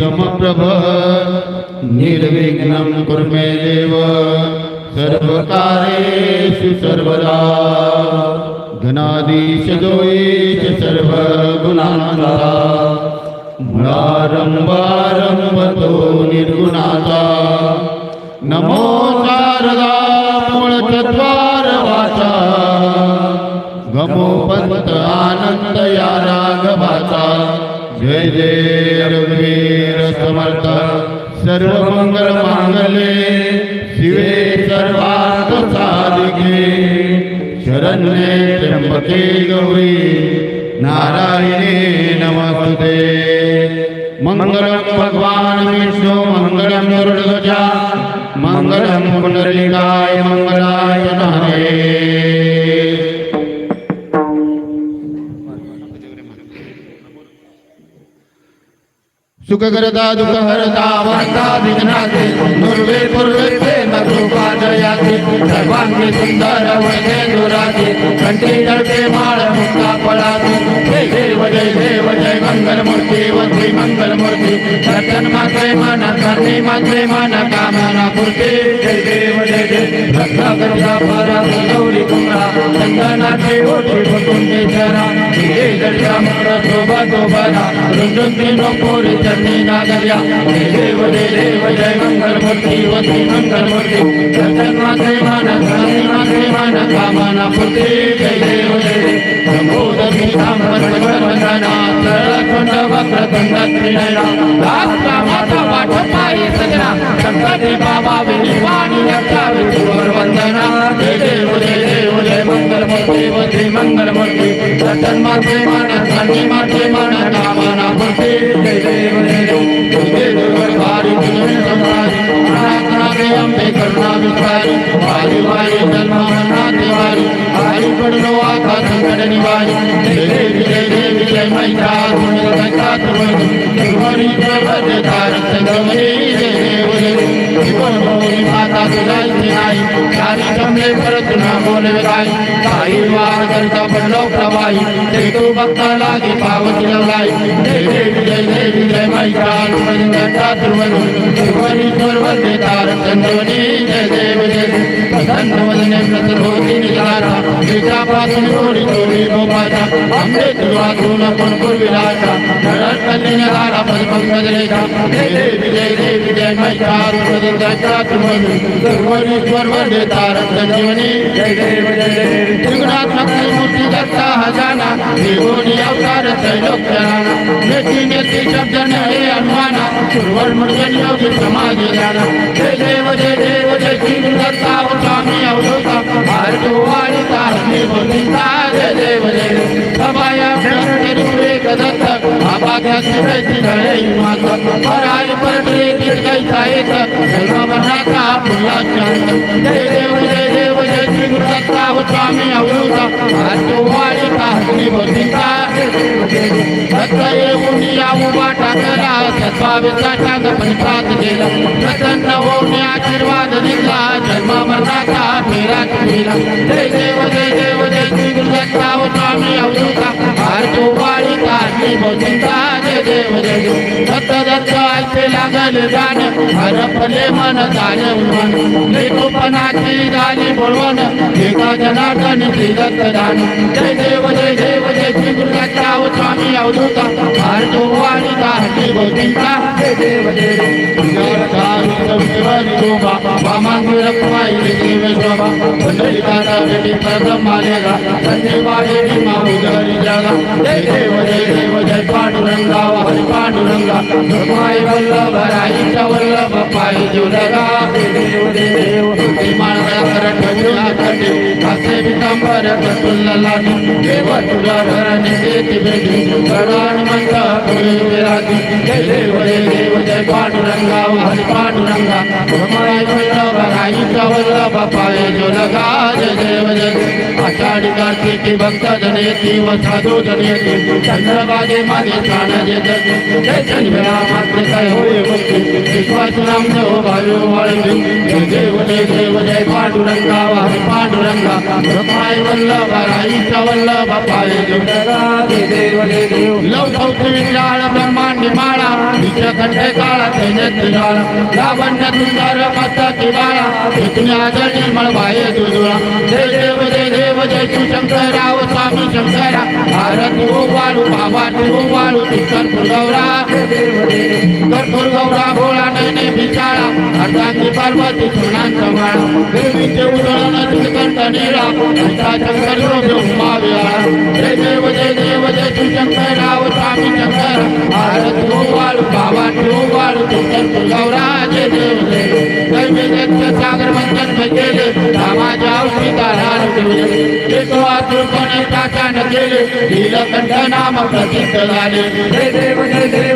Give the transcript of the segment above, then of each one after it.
समप्रभ निर्विघ्नं कुर्मे देव। सर्वकारेषु सर्वदा। घनाधीश जोईश सर्वगुणांचा मुळारंभारंभतो निर्गुणाचा। नमो शारदा मूळचत्वार वाचा गमो पंत आनंद या राघवाचा जय जय रघुवीर समर्थ. सर्व मंगल मांगले शिवे सर्वार्थ साधिके शरण्ये त्र्यंबके गौरी. नारायणे नमस्ते मंगलम भगवान विष्णु मंगलम दुर्गजा मंगलम पुनरिकाय मंगला. सुखकरता दुःखहरता वंदा विघ्नाते दुर्वे पूर्वे प्रेम कृपा भगवान के सुंदर वने दुराते कंठी डरते माळ मुक्ता पळाते जय देव जय देव, जय मंगल मूर्ती वंदी मंगल मूर्ती दर्शन मात्रे मन करणे मात्रे मन कामना पूर्ती। जय देव जय देव परा, गौरी कुमरा चंदनाचे ओठी फुटून चरा जय नोपोरी चरणी, नागर्या। जय देव जय देव, जय दर्शन मात्रे मन करणे मात्रे मन कामना पूर्ती। जय देव जय देव वंदना सरळखंड बाबा माई जय तो भक्ता लागे पावती लाई जय जय जय जय जय माई काल मंदिर ठाकुर वरुण वरी दुर्वल तार चंद्रवनी विजापासून सोडी चोरी गोपाचा आंबे तुझातून पंपूर दत्ता हजाना निगोनी अवतार त्रैलोक्याना नेती नेती शब्द हे हनुमाना सुरवर समाज जय देव जय देव आपाध्यासी धळे मात पराय जय देव जय देव जय श्री स्वामी अवधूता दत्त येऊन या उभा टाकला टाक पंचात गेला प्रसन्न होऊन आशीर्वाद दिला जन्म मरणाचा फेरा केला जय देव जय देव जय श्री गुरु दत्ता स्वामी अवधूता। ऐसे जाण हरपले मन झाले उन्मन लेखोपणाची झाली बोलवण एका जनार्दन श्री दान. जय देव जय देव. जय त्रिपुराचा स्वामी अवधूता भारतो वाणिता हरी गोविंदा हे देव देवे शोभा वामांगुरप्पाई देव शोभा पंढरीकाला देवी परब्रह्मालेगा संजीवा देवी माहुजरी जागा हे देव देव जय पांडुरंगा हरी पांडुरंगा माय वल्लभ राईचा वल्लभ पायी जुलगा असे पितांबर कटुल्ल लाटी देव तुझ्या घराने देती बेटी गडान मंद तुझे विराजी जय देव जय देव जय पांडुरंगा हरि पांडुरंगा माय वल्लभ राईच्या वल्लभ पाय जो लगा जय देव जय आषाढी कार्तिकी भक्त जनयती व साधू जनयती चंद्रभागे मागे प्राण जय जय जन्मया मात्र काय होय भक्ती विश्वास नाम देव भावी वाळवी जय देव जय देव जय पांडुरंगा वाहन पांडुरंगा रमाय वल्लभ राईचा वल्लभ पाय जो लगा जय देव जय देव लव सौत्री विशाळ ब्रह्मांडी माळा विश्व कंठे काळा सैन्याची जाळा लावण्य सुंदर मस्तकी बाळा इथून आदरणी मळवाये दुजुळा जय देव जय देव जय तू शंकराव स्वामी शंकरा। भारत हो वाळू बाबा हो वाळू तुझर गौरा। जय देव जय देव कर्पूर गौरा भोळा नैने बिचाळा अर्धांगी पार्वती सुनांत माळा। देवीचे उदळण श्रीकंठ नीळा। शंकर जय देव जय देव जय तू शंकराव स्वामी शंकर। भारत हो वाळू बाबा हो वाळू तुझर गौरा। जय देव जय देव. सागर मंथन केले रामाच्या औषधा रान ठेवले एकवा तृपणे टाकान केले नाम प्रसिद्ध झाले देव देव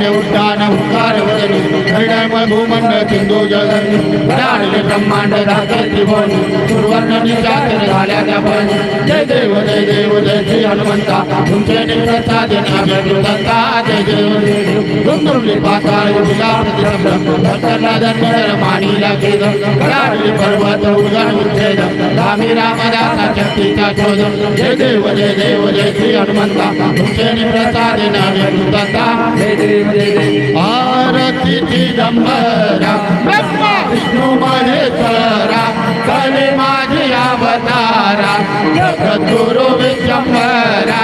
सत्राने उड्डाण उद्गार वदनी हरिणामय भूमंड सिंधू जगनी। लाडले ब्रह्मांड दाखल बोल सुरवर्ण निचाकर झाल्या त्या पण जय देव जय देव जय श्री हनुमंता। तुमचे निप्रसाद नाभ्यता जय देव दुंदुरली पाताळ प्रतिशब्द भक्तला दंडर मानीला गेद लाडले पर्वत उदगण उच्छेद। रामी रामदासा शक्तीचा शोध जय देव जय देव जय श्री हनुमंता। तुमचे नाभ्यता जय देव जय देव आरती चिदंबरा ब्रह्मा विष्णू महेश्वरा कले माझी अवतारा जगद्गुरु विशंबरा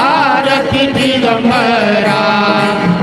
आरती चिदंबरा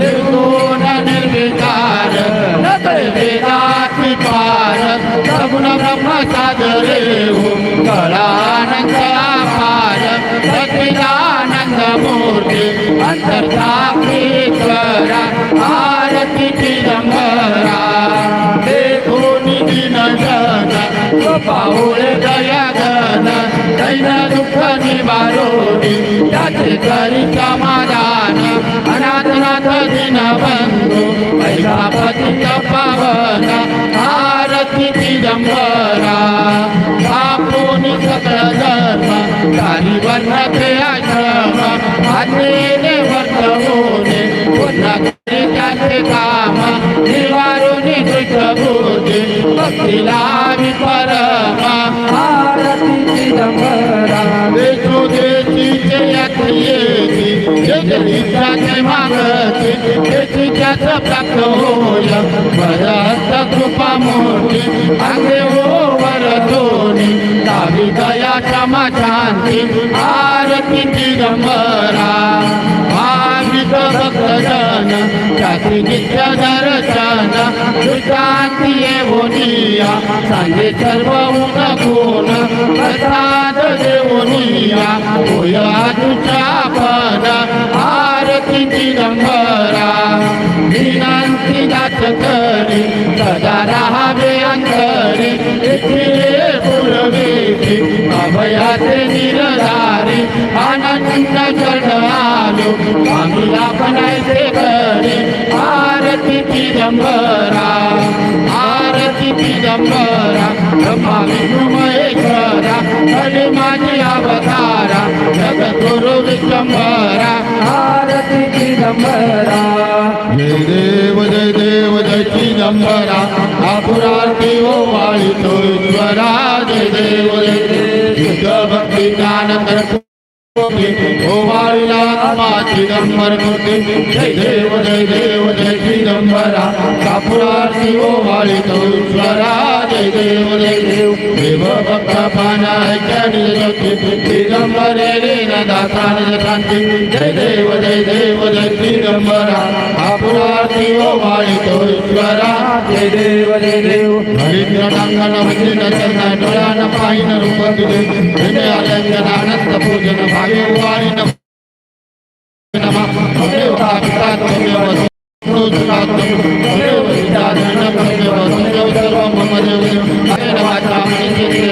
निर्गुण निर्विकार नकल वेदाती पार सगुण ब्रह्म सादरे हो अपार समाधान अनाथनाथ दिन बंधू पैसापती पावन आरती चिदंबरा बापूनी सकळ धर्म काही वर्ण ते आश्रम पुन्हा त्याचे काम निवारुनी दृष्टभूती भक्तीला विपरम जगदीशाचे मागते त्याच प्राप्त होय भरत कृपा मोठी अंगे हो दावी दया क्षमा शांती आरती दिगंबरा भक्त जन जाती नित्य दर्शन शांती येवोनिया सांगे सर्व उन गुण प्रसाद देवनिया होया तुझ्या पण आरती चिदंबरा विनंती जात करी सदा राहावे अंतरी इथे पुरवेची अभयाचे निरधारी आनंद चरण आलो आम्ही आपणायचे आरती पिदंबरा आरती पिदंबरा ब्रह्मा विष्णू महेश्वरा हरे माझी अवतारा जगद्गुरु विश्वंभरा आरती पिदंबरा जय देव जय देव जय चिदंबरा आपुरार्थी ओ वाळी तो ईश्वरा जय देव जय देव भक्ती ज्ञान చిదంబరమూర్తి జయ దేవ జయ దేవ జయ చిదంబర కపురాశివో వాళితౌ స్వరా జయ దేవ జయ దేవ జయ దిగంబర అపురాతియో వాయుతో ఈశ్వర జయ దేవ జయ దేవ హరిద్ర మంగళ వజ్ర చరణ డ్వాన పాయిన రూపదు హృదయ అలంకరణ అనంత పూజన భాగ్యవారిన నమ భగవతా పితా ृदुरात्मजवदानमजवसर्वमजव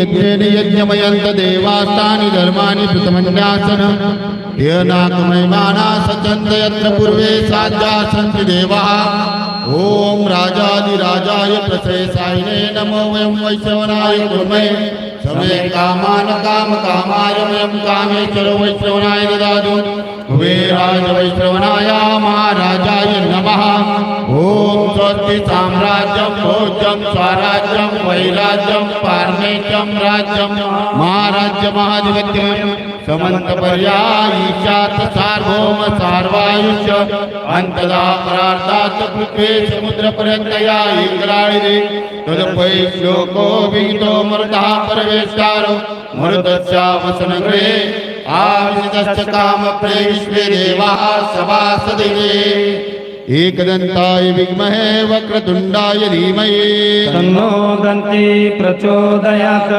यज्ञेन यज्ञमयन्त देवास्तानि धर्माणि प्रथमन्यासन। ध्येनाकमयमाना सचन्त यत्र पूर्वे साध्या सन्ति देवाः। ॐ राजाधिराजाय प्रशेषायिने नमो वयं वैश्वनाय कुर्महे। समे कामान काम कामाय कामेश्वर वैश्रवणाय ददातु। कुबेराय वैश्रवणाय महाराजाय नमः। ॐ स्वस्ति साम्राज्यं, भोज्यं, स्वराज्यं, वैराज्यं पार्मेत्यं राज्यं। महाराज्यमाधिपत्यं समन्तपर्यायीशात् सार्वभौम सार्वायुष्य अन्तदा परार्धात् पृथ्वी समुद्रपर्यन्तया इन्द्राणिरे तदपै श्लोको विहितो मरुतः परमेश्वरो मरुतस्यावसनगृहे आविशतश्च कामप्रे विश्वे देवाः सभासदिवे एकदन्ताय विद्महे वक्रतुण्डाय धीमहि तन्नो दन्ति प्रचोदयात्।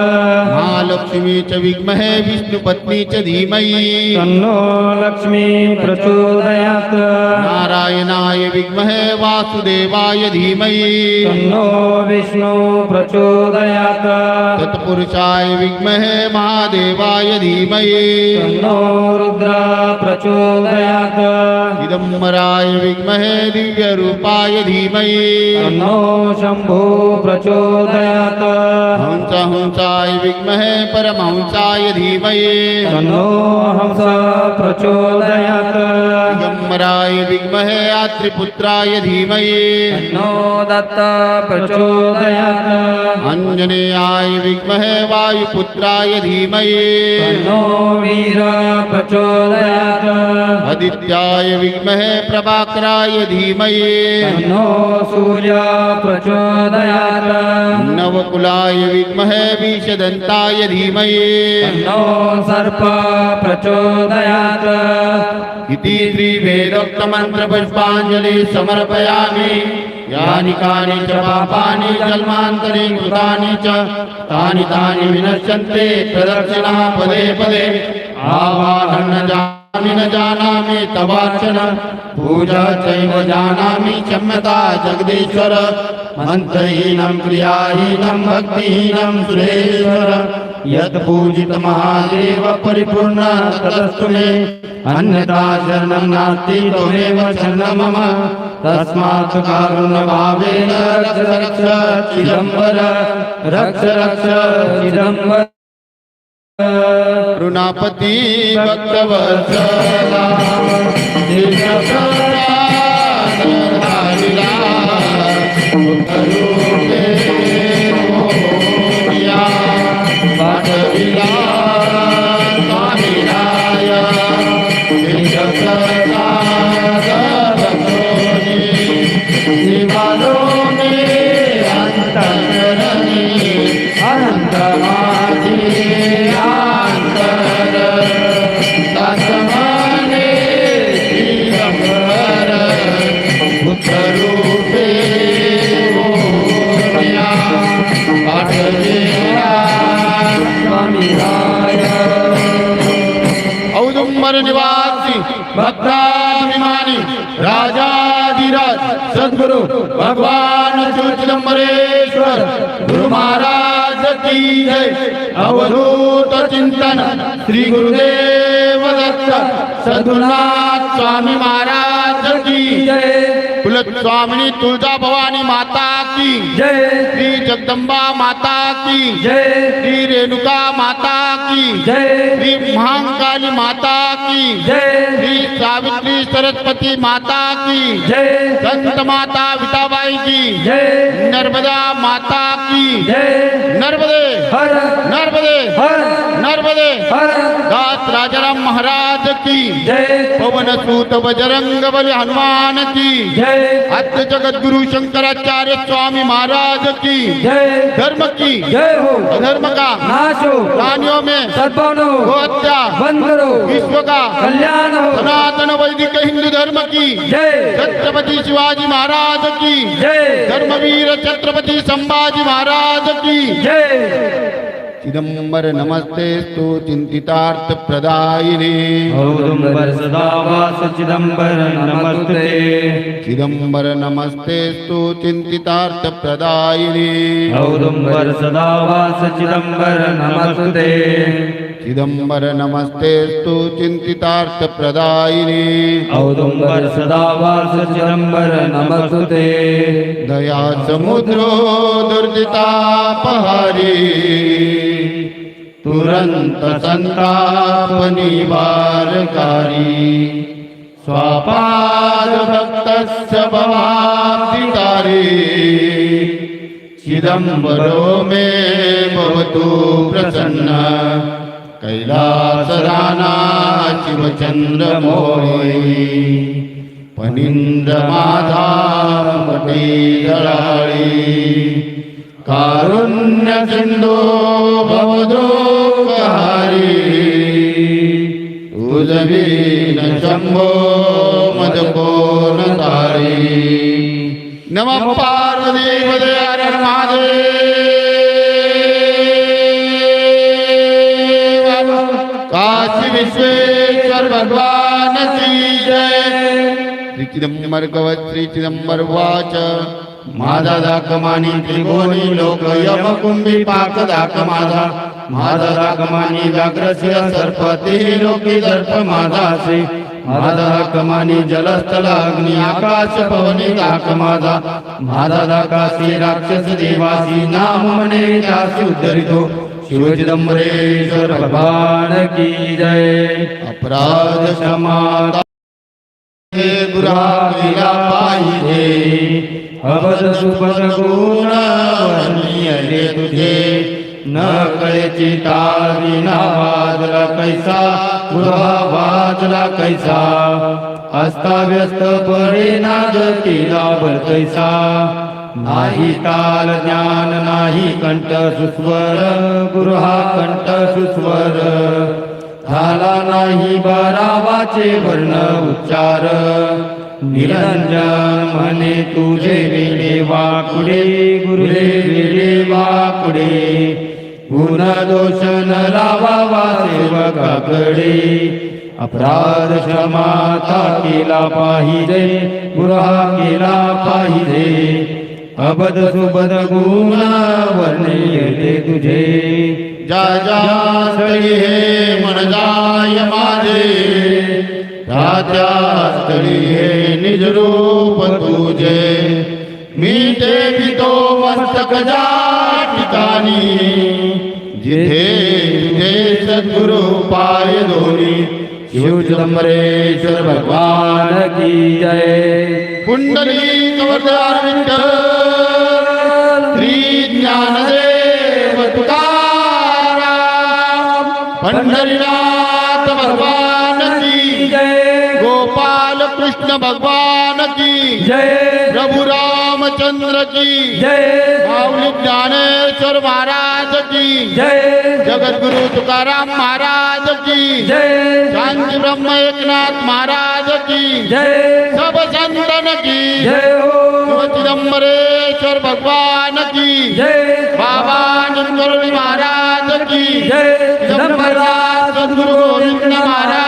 महालक्ष्मी च विद्महे विष्णुपत्नी च धीमहि तन्नो लक्ष्मी प्रचोदयात्। नारायणाय विद्महे वासुदेवाय धीमहि तन्नो विष्णु प्रचोदयात्। तत्पुरुषाय विद्महे महादेवाय धीमहि तन्नो रुद्र प्रचोदयात्। दिगम्बराय विद्महे दिव्यरूपाय धीमहि तन्नो शंभो प्रचोदयात। हंस हंसाय विद्महे परमहंसाय धीमहि तन्नो हंस प्रचोदयात्। दिगम्बराय विद्महे आत्रिपुत्राय धीमहि तन्नो दत्त प्रचोदयात्। आञ्जनेयाय विद्महे वायुपुत्राय धीमहि तन्नो वीर प्रचोदयात्। आदित्याय विद्महे प्रभाकराय धीमहि तन्नो सूर्य प्रचोदयात्। नवकुलाय विद्महे विषदन्ताय धीमहि तन्नो सर्प प्रचोदयात्। इति श्रीवेदोक्तमन्त्रपुष्पाञ्जलि समर्पयामि। यानि कानि च पापानि जन्मान्तरे कृतानि च, तानि तानि विनश्यन्ते प्रदक्षिणा पदे पदे। आवाहन जानामि न जानामि तवार्चन पूजा चैव जानामि क्षम्यता जगदीश्वर। मन्त्रहीनं, क्रियाहीनं, भक्तिहीनं सुरेश्वर। यत् पूजित महादेव परिपूर्ण, तदस्तु मे। अन्यथा शरणं नास्ति, त्वमेव शरणं मम। तस्मात् कारुण्यभावेन रक्ष रक्ष, चिदम्बर। रक्ष रक्ष, चिदम्बर। ऋणापती भक्तवत्सला पाठविला भगवान चिदंबरेश्वर, गुरु महाराज की जय। अवधूत चिंतन श्री गुरुदेव दत्त सदुनाथ स्वामी महाराज की जय। जय कुल उलट स्वामिनी तुळजा भवानी माता की। जय। श्री जगदम्बा माता की। जय। श्री रेणुका माता की। जय। श्री महाकाली माता की। जय। श्री सावित्री सरस्वती माता की। जय। संत माता विठाबाई की। जय। नर्मदा माता की। जय। नर्मदे। हर। नर्मदे। हर। हर दास राजाराम महाराज की। जय। पवन सूत बजरंग बली हनुमान की। जय। आद्य जगत गुरु शंकराचार्य स्वामी महाराज की। जय। धर्म की। जय हो। अधर्म का। नाश हो। प्राणियों में। सद्भावना हत्या बंद करो। विश्व का। कल्याण हो। सनातन वैदिक हिंदू धर्म की। जय। छत्रपति शिवाजी महाराज की। जय। धर्मवीर छत्रपति संभाजी महाराज की। जय। ഇദംബര നമസ്തേ സ്തു ചിന്തിതാർത്ഥ പ്രദായിനേ. ഔദംബര സദാവാസ ചിദംബര നമസ്തേ. ചിദംബര നമസ്തേ സ്തു ചിന്തിതാർത്ഥ പ്രദായിനേ. ഔദംബര സദാവാസ ചിദംബര നമസ്തേ. चिदंबर नमस्ते स्तु चिंतितार्थ प्रदायिने औदुंबर सदा वास चिदंबर नमस्ते दया समुद्रो दुर्दितापहारी तुरंत संताप निवारकारी स्वापाद भक्तस्य भवाब्धिकारी चिदंबरो मे भवतु प्रसन्न। कैलास राणा शिवचंद्र मोळी पनिंद माधा मटे जळाळी कारुण्य सिंधो भवदो कहारी उजवीन शंभो मदकोन तारी नम पार्वती हर महादेव विश्वेश्वर भगवान की जय। श्री चिदंबर गवत श्री चिदंबर वाच माझा दाक मानी त्रिकोणी लोक यम कुंभी पाक दाक माझा माझा दाक मानी व्याघ्रस्य सर्पती लोकी दर्प दाक मानी जलस्थल अग्नी आकाश पवनी दाक माझा माझा दाकासी राक्षस देवासी नाम म्हणे त्यासी उद्धरितो। शिवचिदंबरेश्वर भगवान की जय। अपराध क्षमा हे गुरा केला पाहिजे। अवध सुपद गुण वर्णियले तुझे। न कळेची टाळी ना वाजला कैसा। पुरा वाजला कैसा। अस्ताव्यस्त पडे नाद केला बर कैसा। नाही ताल ज्ञान नाही कंठ सुस्वर गृहा कंठ सुस्वर. झाला नाही बरावाचे वर्ण उच्चार. निरंजन म्हणे तुझे वेळे वाकुडे गुरुले वेळे वाकुडे. गुण दोष न लावावा सेवकाकडे अपराध क्षमाता केला पाहिजे गुरहा केला पाहिजे. अबद सुबद गुण वर्णे येते तुझे। जा जा स्थळी हे, मन जाय माझे। राजा स्थळी हे, निज रूप तुझे। मी ते तो मस्तक जा ठिकाणी। जिथे तुझे सद्गुरु पाय धोनी। भगवान की जय। कुंडली कवरदार विठ्ठल। જ્ઞાનદેવ તુકારામ પંઢરીનાથ ભગવાન કી જય कृष्ण भगवान की। जय। प्रभु रामचंद्र की। जय। माऊली ज्ञानेश्वर महाराज की। जय। जगत गुरु तुकाराम महाराज की। जय। शांति ब्रह्म एकनाथ महाराज की। जय। सब संतन की। जय हो। शिव चिदंबरेश्वर भगवान की। जय। बाबा महाराज की। जय। महाराज जय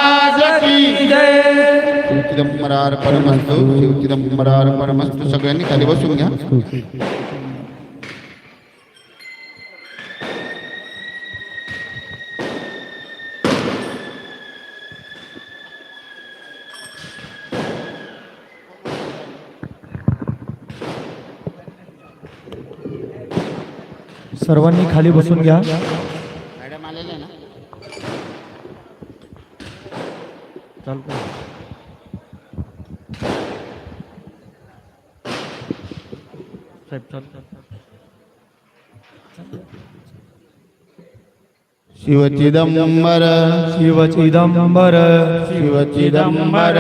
शिवचिदम परारपणमस्तु शिवचिदम खाली सर्वांनी खाली बसून घ्या. शिवचिदंबर शिव चिदंबर शिवचिदंबर